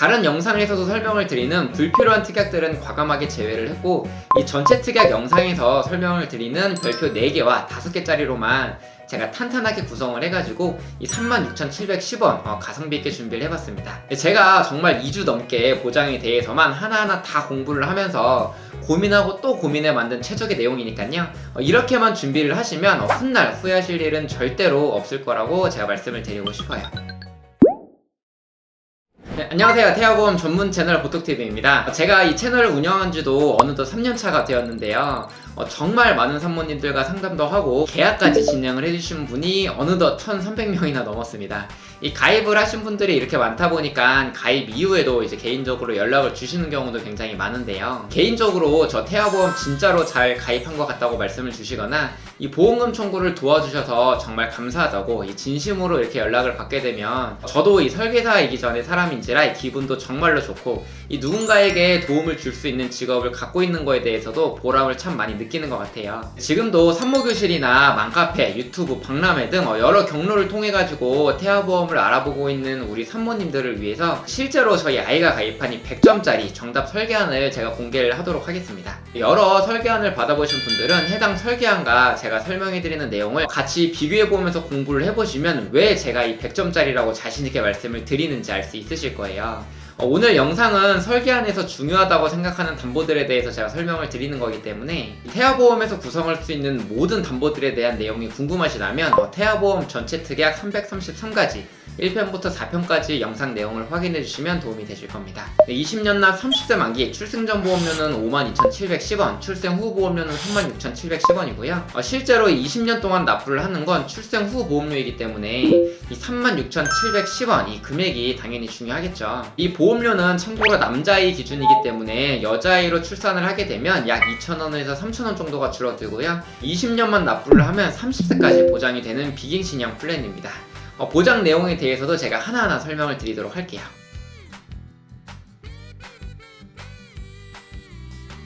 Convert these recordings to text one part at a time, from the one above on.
다른 영상에서도 설명을 드리는 불필요한 특약들은 과감하게 제외를 했고 이 전체 특약 영상에서 설명을 드리는 별표 4개와 5개짜리로만 제가 탄탄하게 구성을 해가지고 이 36,710원 어, 가성비 있게 준비를 해봤습니다. 제가 정말 2주 넘게 보장에 대해서만 하나하나 다 공부를 하면서 고민하고 또 고민해 만든 최적의 내용이니까요. 어, 이렇게만 준비를 하시면 어, 훗날 후회하실 일은 절대로 없을 거라고 제가 말씀을 드리고 싶어요. 네, 안녕하세요. 태아보험 전문 채널 보톡TV입니다. 제가 이 채널을 운영한 지도 어느덧 3년차가 되었는데요. 어, 정말 많은 산모님들과 상담도 하고 계약까지 진행을 해주신 분이 어느덧 1,300명이나 넘었습니다. 이 가입을 하신 분들이 이렇게 많다 보니까 가입 이후에도 이제 개인적으로 연락을 주시는 경우도 굉장히 많은데요. 개인적으로 저 태아보험 진짜로 잘 가입한 것 같다고 말씀을 주시거나 이 보험금 청구를 도와주셔서 정말 감사하다고 이 진심으로 이렇게 연락을 받게 되면 저도 이 설계사이기 전에 사람인지라 이 기분도 정말로 좋고 이 누군가에게 도움을 줄 수 있는 직업을 갖고 있는 거에 대해서도 보람을 참 많이 느끼는 것 같아요. 지금도 산모교실이나 맘카페, 유튜브, 박람회 등 어, 여러 경로를 통해 가지고 태아보험 을 알아보고 있는 우리 산모님들을 위해서 실제로 저희 아이가 가입한 이 100점짜리 정답 설계안을 제가 공개를 하도록 하겠습니다. 여러 설계안을 받아보신 분들은 해당 설계안과 제가 설명해드리는 내용을 같이 비교해보면서 공부를 해보시면 왜 제가 이 100점짜리라고 자신있게 말씀을 드리는지 알 수 있으실 거예요. 어, 오늘 영상은 설계안에서 중요하다고 생각하는 담보들에 대해서 제가 설명을 드리는 거기 때문에 태아보험에서 구성할 수 있는 모든 담보들에 대한 내용이 궁금하시다면 어, 태아보험 전체 특약 333가지 1편부터 4편까지 영상 내용을 확인해 주시면 도움이 되실 겁니다. 20년 납 30세 만기 출생 전 보험료는 52,710원, 출생 후 보험료는 36,710원이고요. 어, 실제로 20년 동안 납부를 하는 건 출생 후 보험료이기 때문에 이 36,710원 이 금액이 당연히 중요하겠죠. 이 보험 료는 참고로 남자아이 기준이기 때문에 여자아이로 출산을 하게 되면 약 2,000원에서 3,000원 정도가 줄어들고요. 20년만 납부를 하면 30세까지 보장이 되는 비갱신형 플랜입니다. 어, 보장 내용에 대해서도 제가 하나하나 설명을 드리도록 할게요.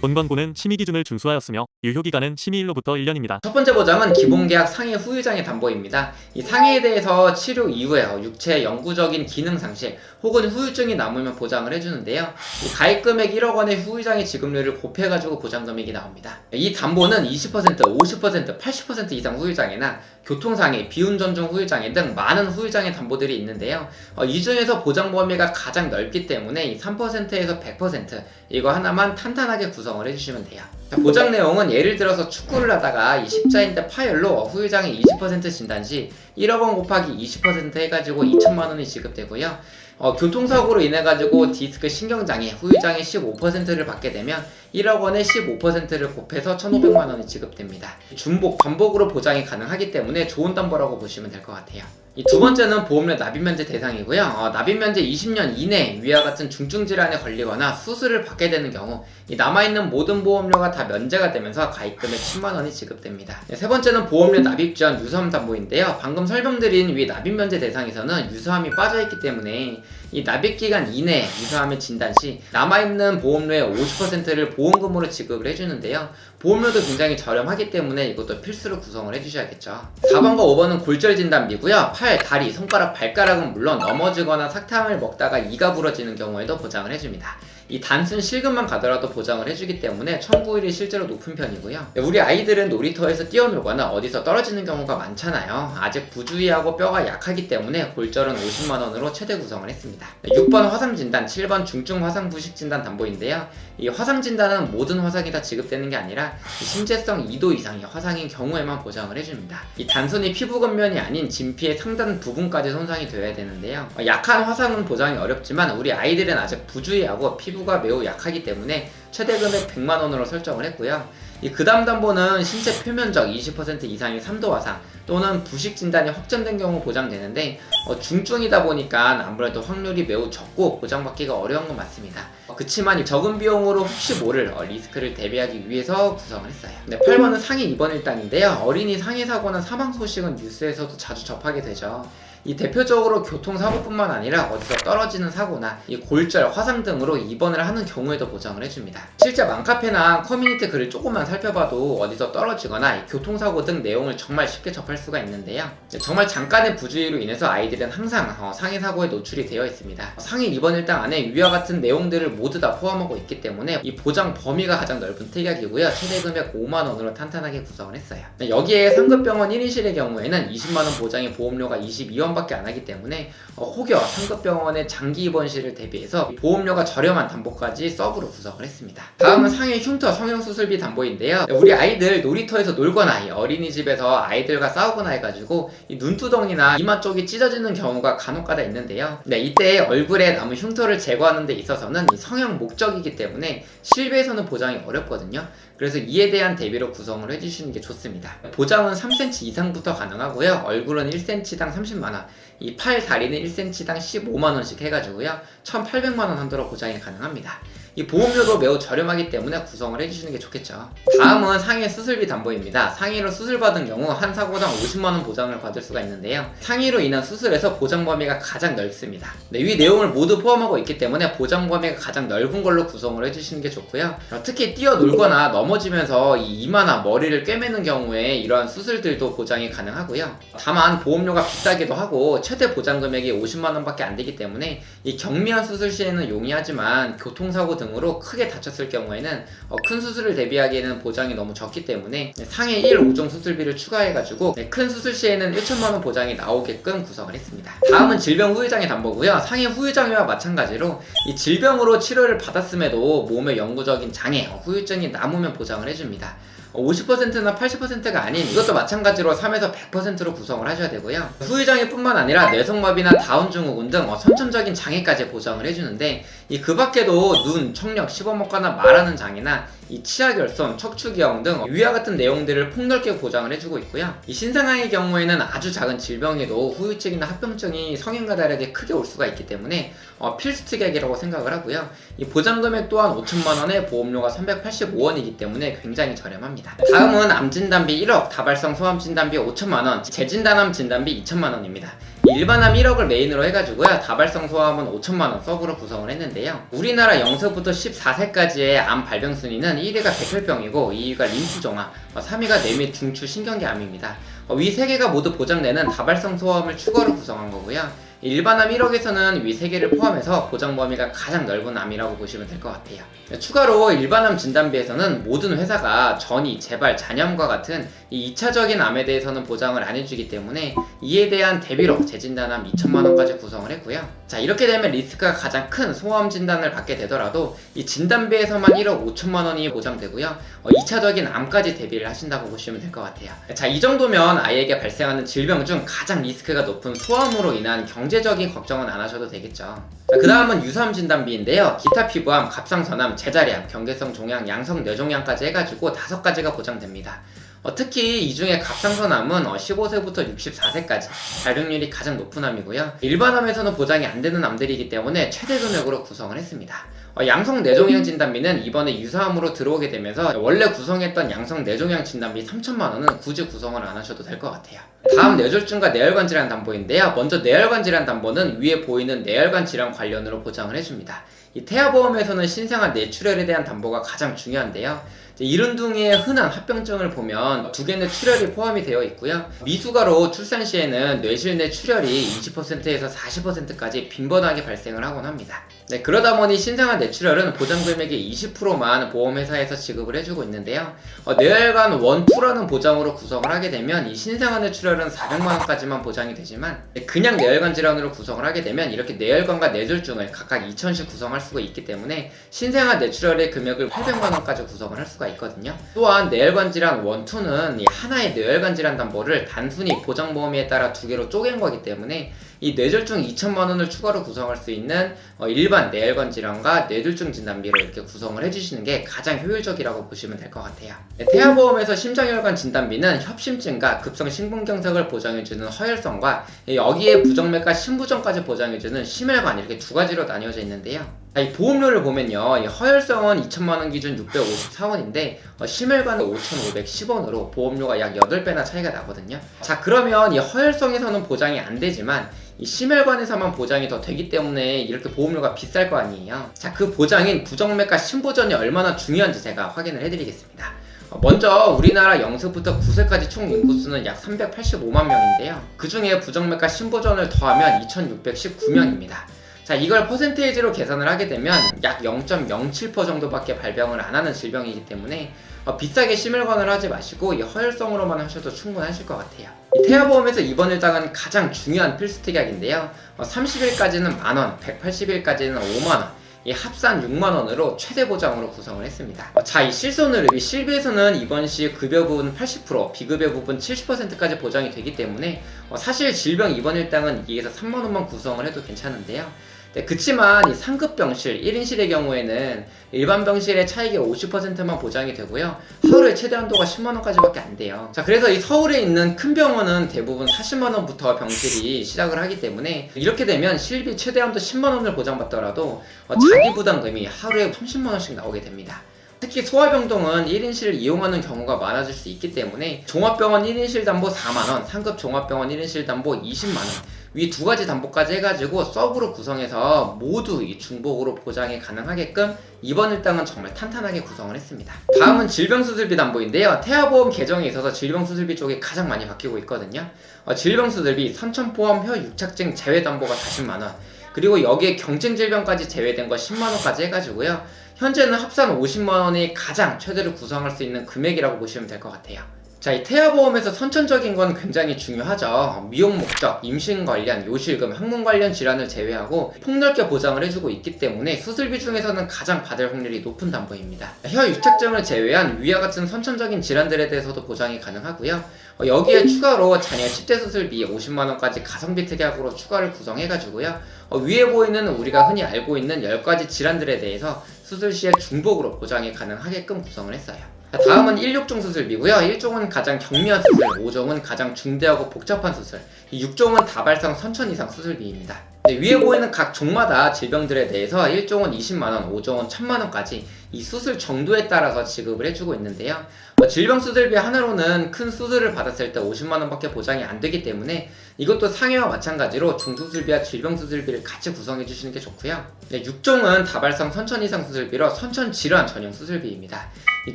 본건고는 심의 기준을 준수하였으며 유효 기간은 심의일로부터 1년입니다. 첫 번째 보장은 기본계약 상해 후유장애 담보입니다. 이 상해에 대해서 치료 이후에 어, 육체 영구적인 기능 상실 혹은 후유증이 남으면 보장을 해주는데요. 이 가입 금액 1억 원의 후유장애 지급률을 곱해가지고 보장 금액이 나옵니다. 이 담보는 20%, 50%, 80% 이상 후유장애나 교통상해, 비운전 중 후유장애 등 많은 후유장애 담보들이 있는데요. 어, 이 중에서 보장 범위가 가장 넓기 때문에 이 3%에서 100% 이거 하나만 탄탄하게 구성을 해주시면 돼요. 자, 보장 내용은 예를 들어서 축구를 하다가 이 십자인대 파열로 후유장애 20% 진단 시 1억 원 곱하기 20% 해가지고 2천만 원이 지급되고요. 어, 교통사고로 인해 가지고 디스크 신경장애 후유장애 15%를 받게 되면 1억 원에 15%를 곱해서 1,500만 원이 지급됩니다. 중복, 반복으로 보장이 가능하기 때문에 좋은 담보라고 보시면 될 것 같아요. 이 두 번째는 보험료 납입 면제 대상이고요. 어, 납입 면제 20년 이내 위와 같은 중증 질환에 걸리거나 수술을 받게 되는 경우 이 남아있는 모든 보험료가 다 면제가 되면서 가입금액 10만 원이 지급됩니다. 네, 세 번째는 보험료 납입 전 유서함 담보인데요. 방금 설명드린 위 납입 면제 대상에서는 유서함이 빠져있기 때문에 이 납입 기간 이내 유서함의 진단 시 남아있는 보험료의 50%를 보험금으로 지급을 해주는데요. 보험료도 굉장히 저렴하기 때문에 이것도 필수로 구성을 해주셔야겠죠. 4번과 5번은 골절 진단비고요. 팔, 다리, 손가락, 발가락은 물론 넘어지거나 사탕을 먹다가 이가 부러지는 경우에도 보장을 해줍니다. 이 단순 실금만 가더라도 보장을 해주기 때문에 청구율이 실제로 높은 편이고요. 우리 아이들은 놀이터에서 뛰어놀거나 어디서 떨어지는 경우가 많잖아요. 아직 부주의하고 뼈가 약하기 때문에 골절은 50만원으로 최대 구성을 했습니다. 6번 화상진단, 7번 중증 화상 부식 진단 담보인데요. 이 화상 진단은 모든 화상이 다 지급되는 게 아니라 심재성 2도 이상의 화상인 경우에만 보장을 해줍니다. 이 단순히 피부 겉면이 아닌 진피의 상단 부분까지 손상이 되어야 되는데요. 어, 약한 화상은 보장이 어렵지만 우리 아이들은 아직 부주의하고 피부 가 매우 약하기 때문에 최대 금액 100만 원으로 설정을 했고요. 이 그다음 담보는 신체 표면적 20% 이상의 3도 화상 또는 부식 진단이 확정된 경우 보장되는데 어, 중증이다 보니까 아무래도 확률이 매우 적고 보장받기가 어려운 건 맞습니다. 어, 그치만 이 적은 비용으로 혹시 모를 어, 리스크를 대비하기 위해서 구성을 했어요. 네, 8번은 상해 입원 일당인데요. 어린이 상해 사고나 사망 소식은 뉴스에서도 자주 접하게 되죠. 이 대표적으로 교통사고뿐만 아니라 어디서 떨어지는 사고나 이 골절, 화상 등으로 입원을 하는 경우에도 보장을 해줍니다. 실제 맘카페나 커뮤니티 글을 조금만 살펴봐도 어디서 떨어지거나 이 교통사고 등 내용을 정말 쉽게 접할 수가 있는데요. 정말 잠깐의 부주의로 인해서 아이들은 항상 어, 상해 사고에 노출이 되어 있습니다. 상해 입원 일당 안에 위와 같은 내용들을 모두 다 포함하고 있기 때문에 이 보장 범위가 가장 넓은 특약이고요. 최대 금액 5만 원으로 탄탄하게 구성을 했어요. 여기에 상급병원 1인실의 경우에는 20만 원 보장의 보험료가 22원 밖에 안 하기 때문에 어, 혹여 상급 병원의 장기 입원실을 대비해서 이 보험료가 저렴한 담보까지 서브로 구성을 했습니다. 다음은 상해 흉터 성형 수술비 담보인데요. 우리 아이들 놀이터에서 놀거나 이 어린이집에서 아이들과 싸우거나 해가지고 이 눈두덩이나 이마 쪽이 찢어지는 경우가 간혹가다 있는데요. 네, 이때 얼굴에 남은 흉터를 제거하는 데 있어서는 이 성형 목적이기 때문에 실비에서는 보장이 어렵거든요. 그래서 이에 대한 대비로 구성을 해주시는 게 좋습니다. 보장은 3cm 이상부터 가능하고요. 얼굴은 1cm당 30만원, 이 팔 다리는 1cm당 15만원씩 해가지고요. 1,800만원 한도로 보장이 가능합니다. 이 보험료도 매우 저렴하기 때문에 구성을 해주시는 게 좋겠죠. 다음은 상해 수술비 담보입니다. 상해로 수술받은 경우 한 사고당 50만원 보장을 받을 수가 있는데요. 상해로 인한 수술에서 보장 범위가 가장 넓습니다. 네, 위 내용을 모두 포함하고 있기 때문에 보장 범위가 가장 넓은 걸로 구성을 해주시는 게 좋고요. 어, 특히 뛰어놀거나 넘어지면서 이 이마나 머리를 꿰매는 경우에 이러한 수술들도 보장이 가능하고요. 다만 보험료가 비싸기도 하고 최대 보장 금액이 50만원밖에 안 되기 때문에 이 경미한 수술 시에는 용이하지만 교통사고 등 으로 크게 다쳤을 경우에는 어, 큰 수술을 대비하기에는 보장이 너무 적기 때문에 상해 1, 5종 수술비를 추가해가지고 네, 큰 수술 시에는 1천만 원 보장이 나오게끔 구성을 했습니다. 다음은 질병 후유장애 담보고요. 상해 후유장애와 마찬가지로 이 질병으로 치료를 받았음에도 몸에 영구적인 장애, 어, 후유증이 남으면 보장을 해줍니다. 50%나 80%가 아닌 이것도 마찬가지로 3에서 100%로 구성을 하셔야 되고요. 후유장애뿐만 아니라 뇌성마비나 다운증후군 등 어, 선천적인 장애까지 보장을 해주는데 이 그 밖에도 눈, 청력, 씹어먹거나 말하는 장애나 이 치아 결손, 척추 기형 등 위와 같은 내용들을 폭넓게 보장을 해주고 있고요. 이 신생아의 경우에는 아주 작은 질병에도 후유증이나 합병증이 성인과 다르게 크게 올 수가 있기 때문에 어, 필수 특약이라고 생각을 하고요. 이 보장 금액 또한 5천만 원에 보험료가 385원이기 때문에 굉장히 저렴합니다. 다음은 암 진단비 1억, 다발성 소암 진단비 5천만 원, 재진단암 진단비 2천만 원입니다. 일반암 1억을 메인으로 해가지고요. 다발성 소암은 5천만원 서브로 구성을 했는데요. 우리나라 0세부터 14세까지의 암 발병 순위는 1위가 백혈병이고 2위가 림프종암, 3위가 내밀 중추 신경계암입니다. 어, 위 3개가 모두 보장되는 다발성 소암을 추가로 구성한 거고요. 일반암 1억에서는 위 3개를 포함해서 보장 범위가 가장 넓은 암이라고 보시면 될 것 같아요. 추가로 일반암 진단비에서는 모든 회사가 전이, 재발, 잔염과 같은 이 2차적인 암에 대해서는 보장을 안 해주기 때문에 이에 대한 대비로 재진단암 2천만원까지 구성을 했고요. 자, 이렇게 되면 리스크가 가장 큰 소암 진단을 받게 되더라도 이 진단비에서만 1억 5천만 원이 보장되고요. 어, 2차적인 암까지 대비를 하신다고 보시면 될 것 같아요. 자, 이 정도면 아이에게 발생하는 질병 중 가장 리스크가 높은 소암으로 인한 경제적인 걱정은 안 하셔도 되겠죠. 그 다음은 유사암 진단비인데요. 기타 피부암, 갑상선암, 제자리암, 경계성 종양, 양성 뇌종양까지 해가지고 다섯 가지가 보장됩니다. 어, 특히 이 중에 갑상선암은 어, 15세부터 64세까지 발병률이 가장 높은 암이고요. 일반암에서는 보장이 안 되는 암들이기 때문에 최대 금액으로 구성을 했습니다. 어, 양성 뇌종양 진단비는 이번에 유사암으로 들어오게 되면서 원래 구성했던 양성 뇌종양 진단비 3천만 원은 굳이 구성을 안 하셔도 될 것 같아요. 다음 뇌졸중과 뇌혈관 질환 담보인데요. 먼저 뇌혈관 질환 담보는 위에 보이는 뇌혈관 질환 관련으로 보장을 해줍니다. 이 태아보험에서는 신생아 뇌출혈에 대한 담보가 가장 중요한데요. 이른둥이의 흔한 합병증을 보면 두 개의 출혈이 포함이 되어 있고요. 미숙아로 출산 시에는 뇌실 내 출혈이 20%에서 40%까지 빈번하게 발생을 하곤 합니다. 네, 그러다 보니 신생아 뇌출혈은 보장 금액의 20%만 보험회사에서 지급을 해주고 있는데요. 어, 뇌혈관 1, 2라는 보장으로 구성을 하게 되면 이 신생아 뇌출혈은 400만원까지만 보장이 되지만 네, 그냥 뇌혈관 질환으로 구성을 하게 되면 이렇게 뇌혈관과 뇌졸중을 각각 2천씩 구성할 수가 있기 때문에 신생아 뇌출혈의 금액을 800만원까지 구성을 할 수가 있거든요. 또한 뇌혈관 질환 1, 2는 이 하나의 뇌혈관 질환 담보를 단순히 보장 범위에 따라 두 개로 쪼갠 거기 때문에 이 뇌졸중 2천만 원을 추가로 구성할 수 있는 어, 일반 뇌혈관 질환과 뇌졸중 진단비를 이렇게 구성을 해주시는 게 가장 효율적이라고 보시면 될 것 같아요. 네, 태아보험에서 심장혈관 진단비는 협심증과 급성 심근경색을 보장해주는 허혈성과 여기에 부정맥과 심부전까지 보장해주는 심혈관 이렇게 두 가지로 나뉘어져 있는데요. 자, 이 보험료를 보면요. 이 허혈성은 2천만 원 기준 654원인데 어, 심혈관은 5,510원으로 보험료가 약 8배나 차이가 나거든요. 자, 그러면 이 허혈성에서는 보장이 안 되지만 이 심혈관에서만 보장이 더 되기 때문에 이렇게 보험료가 비쌀 거 아니에요. 자, 그 보장인 부정맥과 심보전이 얼마나 중요한지 제가 확인을 해드리겠습니다. 어, 먼저 우리나라 0세부터 9세까지 총 인구수는 약 385만 명인데요. 그 중에 부정맥과 심보전을 더하면 2,619명입니다. 자, 이걸 퍼센테이지로 계산을 하게 되면 약 0.07% 정도밖에 발병을 안 하는 질병이기 때문에 어, 비싸게 심혈관을 하지 마시고 이 허혈성으로만 하셔도 충분하실 것 같아요. 이 태아보험에서 이번 일당은 가장 중요한 필수 특약인데요. 어, 30일까지는 만원, 180일까지는 5만원, 이 합산 6만원으로 최대 보장으로 구성을 했습니다. 어, 자, 이 실손의료, 이 실비에서는 이번 시 급여 부분 80%, 비급여 부분 70%까지 보장이 되기 때문에 어, 사실 질병 입원 일당은 2에서 3만원만 구성을 해도 괜찮은데요. 네, 그치만 이 상급 병실 1인실의 경우에는 일반 병실의 차익의 50%만 보장이 되고요. 하루에 최대 한도가 10만 원까지밖에 안 돼요. 자, 그래서 이 서울에 있는 큰 병원은 대부분 40만 원부터 병실이 시작을 하기 때문에 이렇게 되면 실비 최대 한도 10만 원을 보장받더라도 어, 자기 부담금이 하루에 30만 원씩 나오게 됩니다. 특히 소아병동은 1인실을 이용하는 경우가 많아질 수 있기 때문에 종합병원 1인실 담보 4만원, 상급 종합병원 1인실 담보 20만원, 위 두 가지 담보까지 해가지고 서브로 구성해서 모두 이 중복으로 보장이 가능하게끔 이번 일당은 정말 탄탄하게 구성을 했습니다. 다음은 질병수술비 담보인데요. 태아보험 개정에 있어서 질병수술비 쪽이 가장 많이 바뀌고 있거든요. 어, 질병수술비 선천포함 혀 유착증 제외 담보가 40만원, 그리고 여기에 경증 질병까지 제외된 거 10만원까지 해가지고요. 현재는 합산 50만원이 가장 최대로 구성할 수 있는 금액이라고 보시면 될 것 같아요. 자, 이 태아보험에서 선천적인 건 굉장히 중요하죠. 미용 목적, 임신 관련, 요실금, 항문 관련 질환을 제외하고 폭넓게 보장을 해주고 있기 때문에 수술비 중에서는 가장 받을 확률이 높은 담보입니다. 혀 유착증을 제외한 위와 같은 선천적인 질환들에 대해서도 보장이 가능하고요. 어, 여기에 추가로 자녀 10대 수술비 50만원까지 가성비 특약으로 추가를 구성해가지고요. 어, 위에 보이는 우리가 흔히 알고 있는 10가지 질환들에 대해서 수술 시에 중복으로 보장이 가능하게끔 구성을 했어요. 자, 다음은 1륙종 수술비고요. 1종은 가장 경미한 수술, 5종은 가장 중대하고 복잡한 수술, 이 6종은 다발성 선천 이상 수술비입니다. 네, 위에 보이는 각 종마다 질병들에 대해서 1종은 20만원, 5종은 1000만원까지 이 수술 정도에 따라서 지급을 해주고 있는데요. 어, 질병 수술비 하나로는 큰 수술을 받았을 때 50만원밖에 보장이 안 되기 때문에 이것도 상해와 마찬가지로 중수술비와 질병 수술비를 같이 구성해 주시는 게 좋고요. 네, 6종은 다발성 선천 이상 수술비로 선천 질환 전용 수술비입니다. 이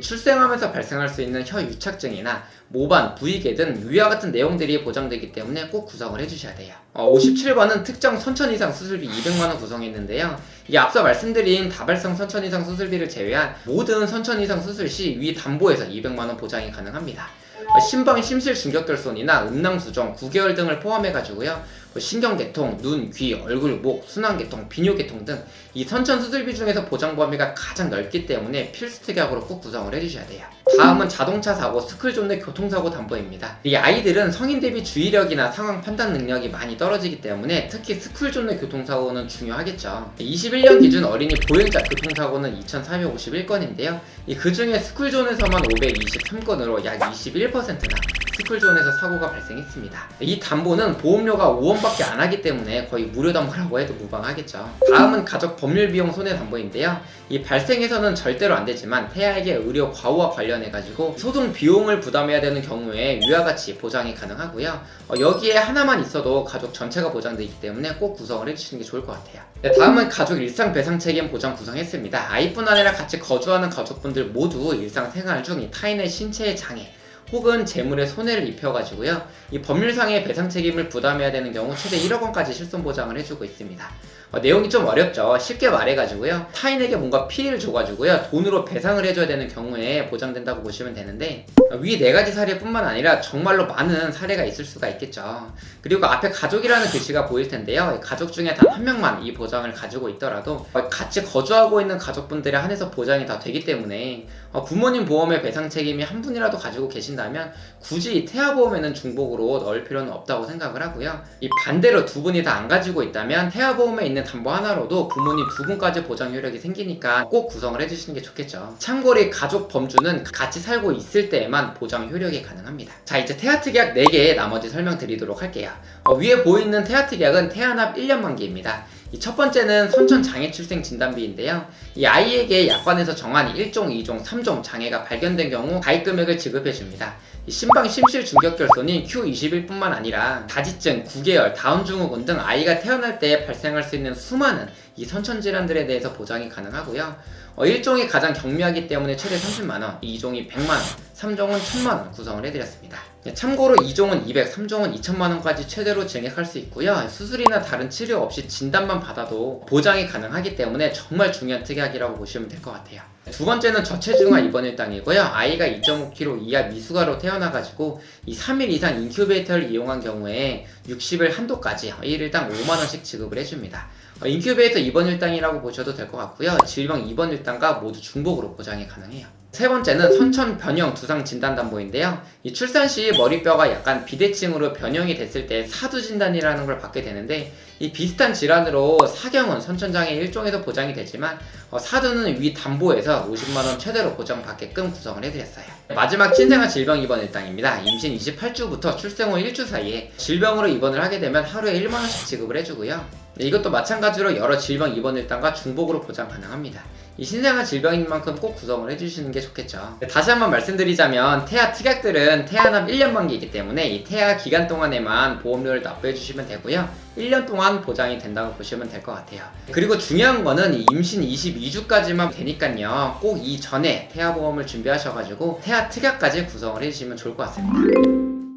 출생하면서 발생할 수 있는 혀 유착증이나 모반, 부위계 등 위와 같은 내용들이 보장되기 때문에 꼭 구성을 해주셔야 돼요. 어, 57번은 특정 선천 이상 수술비 200만원 구성했는데요. 이 앞서 말씀드린 다발성 선천 이상 수술비를 제외한 모든 선천 이상 수술 시 위 담보에서 200만원 보장이 가능합니다. 어, 심방 심실 중격결손이나 음낭수정 9개월 등을 포함해 가지고요. 뭐 신경계통, 눈, 귀, 얼굴, 목, 순환계통, 비뇨계통 등 이 선천 수술비 중에서 보장 범위가 가장 넓기 때문에 필수 특약으로 꼭 구성을 해주셔야 돼요. 다음은 자동차 사고, 스쿨존 내 교통사고 담보입니다. 이 아이들은 성인 대비 주의력이나 상황 판단 능력이 많이 떨어지기 때문에 특히 스쿨존 내 교통사고는 중요하겠죠. 21년 기준 어린이 보행자 교통사고는 2,451건인데요. 그 중에 스쿨존에서만 523건으로 약 21%나 스쿨존에서 사고가 발생했습니다. 이 담보는 보험료가 5 원밖에 안 하기 때문에 거의 무료 담보라고 해도 무방하겠죠. 다음은 가족 법률 비용 손해 담보인데요. 이 발생해서는 절대로 안 되지만 태아에게 의료 과오와 관련해 가지고 소송 비용을 부담해야 되는 경우에 위와 같이 보장이 가능하고요. 어, 여기에 하나만 있어도 가족 전체가 보장되기 때문에 꼭 구성을 해주시는 게 좋을 것 같아요. 네, 다음은 가족 일상 배상 책임 보장 구성했습니다. 아이뿐 아니라 같이 거주하는 가족분들 모두 일상 생활 중이 타인의 신체의 장애 혹은 재물에 손해를 입혀가지고요. 이 법률상의 배상 책임을 부담해야 되는 경우 최대 1억 원까지 실손 보장을 해주고 있습니다. 어, 내용이 좀 어렵죠. 쉽게 말해가지고요. 타인에게 뭔가 피해를 줘가지고요. 돈으로 배상을 해줘야 되는 경우에 보장된다고 보시면 되는데 어, 위네 가지 사례뿐만 아니라 정말로 많은 사례가 있을 수가 있겠죠. 그리고 앞에 가족이라는 글씨가 보일 텐데요. 가족 중에 단 한 명만 이 보장을 가지고 있더라도 어, 같이 거주하고 있는 가족분들에 한해서 보장이 다 되기 때문에 어, 부모님 보험의 배상 책임이 한 분이라도 가지고 계신다 면 굳이 이 태아보험에는 중복으로 넣을 필요는 없다고 생각을 하고요. 이 반대로 두 분이 다 안 가지고 있다면 태아보험에 있는 담보 하나로도 부모님 두 분까지 보장 효력이 생기니까 꼭 구성을 해주시는 게 좋겠죠. 참고로 이 가족 범주는 같이 살고 있을 때에만 보장 효력이 가능합니다. 자 이제 태아특약 4개 나머지 설명드리도록 할게요. 어, 위에 보이는 태아특약은 태아납 1년 만기입니다. 이첫 번째는 선천 장애 출생 진단비인데요. 이 아이에게 약관에서 정한 1종, 2종, 3종 장애가 발견된 경우 가입 금액을 지급해 줍니다. 이 심방 심실 중격결손인 Q21뿐만 아니라 다지증, 구개열, 다운 증후군 등 아이가 태어날 때 발생할 수 있는 수많은 이 선천 질환들에 대해서 보장이 가능하고요. 어, 1종이 가장 경미하기 때문에 최대 30만 원, 2종이 100만 원, 3종은 1000만 원 구성을 해드렸습니다. 네, 참고로 2종은 200, 3종은 2천만 원까지 최대로 증액할 수 있고요. 수술이나 다른 치료 없이 진단만 받아도 보장이 가능하기 때문에 정말 중요한 특약이라고 보시면 될 것 같아요. 두 번째는 저체중아 입원 일당이고요. 아이가 2.5kg 이하 미숙아로 태어나가지고 이 3일 이상 인큐베이터를 이용한 경우에 60일 한도까지 1일당 5만 원씩 지급을 해줍니다. 어, 인큐베이터 입원 일당이라고 보셔도 될 것 같고요. 질병 입원 일당 과 모두 중복으로 보장이 가능해요. 세 번째는 선천 변형 두상 진단 담보인데요. 이 출산 시 머리뼈가 약간 비대칭으로 변형이 됐을 때 사두 진단이라는 걸 받게 되는데 이 비슷한 질환으로 사경은 선천장애 일종에서 보장이 되지만 어, 사두는 위 담보에서 50만 원 최대로 보장받게끔 구성을 해드렸어요. 마지막 친생아 질병 입원 일당입니다. 임신 28주부터 출생 후 1주 사이에 질병으로 입원을 하게 되면 하루에 1만 원씩 지급을 해주고요. 네, 이것도 마찬가지로 여러 질병 입원 일당과 중복으로 보장 가능합니다. 이 신생아 질병인 만큼 꼭 구성을 해주시는 게 좋겠죠. 네, 다시 한번 말씀드리자면 태아 특약들은 태아납 1년 만기이기 때문에 이 태아 기간 동안에만 보험료를 납부해 주시면 되고요. 1년 동안 보장이 된다고 보시면 될 것 같아요. 그리고 중요한 거는 이 임신 22주까지만 되니까요. 꼭 이전에 태아 보험을 준비하셔가지고 태아 특약까지 구성을 해주시면 좋을 것 같습니다.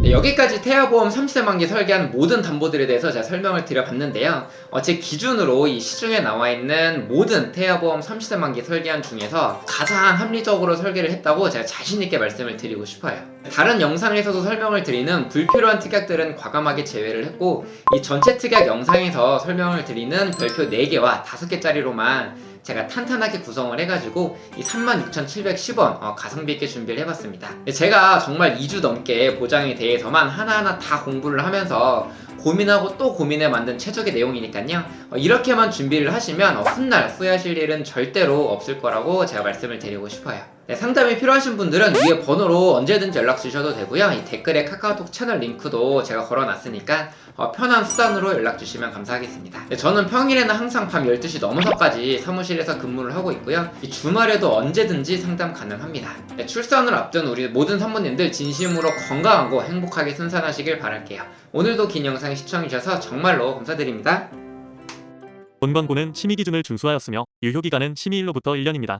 네, 여기까지 태아보험 30세 만기 설계한 모든 담보들에 대해서 제가 설명을 드려봤는데요. 어, 제 기준으로 이 시중에 나와 있는 모든 태아보험 30세 만기 설계한 중에서 가장 합리적으로 설계를 했다고 제가 자신있게 말씀을 드리고 싶어요. 다른 영상에서도 설명을 드리는 불필요한 특약들은 과감하게 제외를 했고 이 전체 특약 영상에서 설명을 드리는 별표 4개와 5개짜리로만 제가 탄탄하게 구성을 해가지고 이 36,710원 어, 가성비 있게 준비를 해봤습니다. 제가 정말 2주 넘게 보장에 대해서만 하나하나 다 공부를 하면서 고민하고 또 고민해 만든 최적의 내용이니까요. 어, 이렇게만 준비를 하시면 어, 훗날 후회하실 일은 절대로 없을 거라고 제가 말씀을 드리고 싶어요. 네, 상담이 필요하신 분들은 위에 번호로 언제든지 연락 주셔도 되고요. 이 댓글에 카카오톡 채널 링크도 제가 걸어놨으니까 어, 편한 수단으로 연락 주시면 감사하겠습니다. 네, 저는 평일에는 항상 밤 12시 넘어서까지 사무실에서 근무를 하고 있고요. 이 주말에도 언제든지 상담 가능합니다. 네, 출산을 앞둔 우리 모든 산모님들 진심으로 건강하고 행복하게 순산하시길 바랄게요. 오늘도 긴 영상 시청해주셔서 정말로 감사드립니다. 본 권고는 심의 기준을 준수하였으며 유효 기간은 심의일로부터 1년입니다.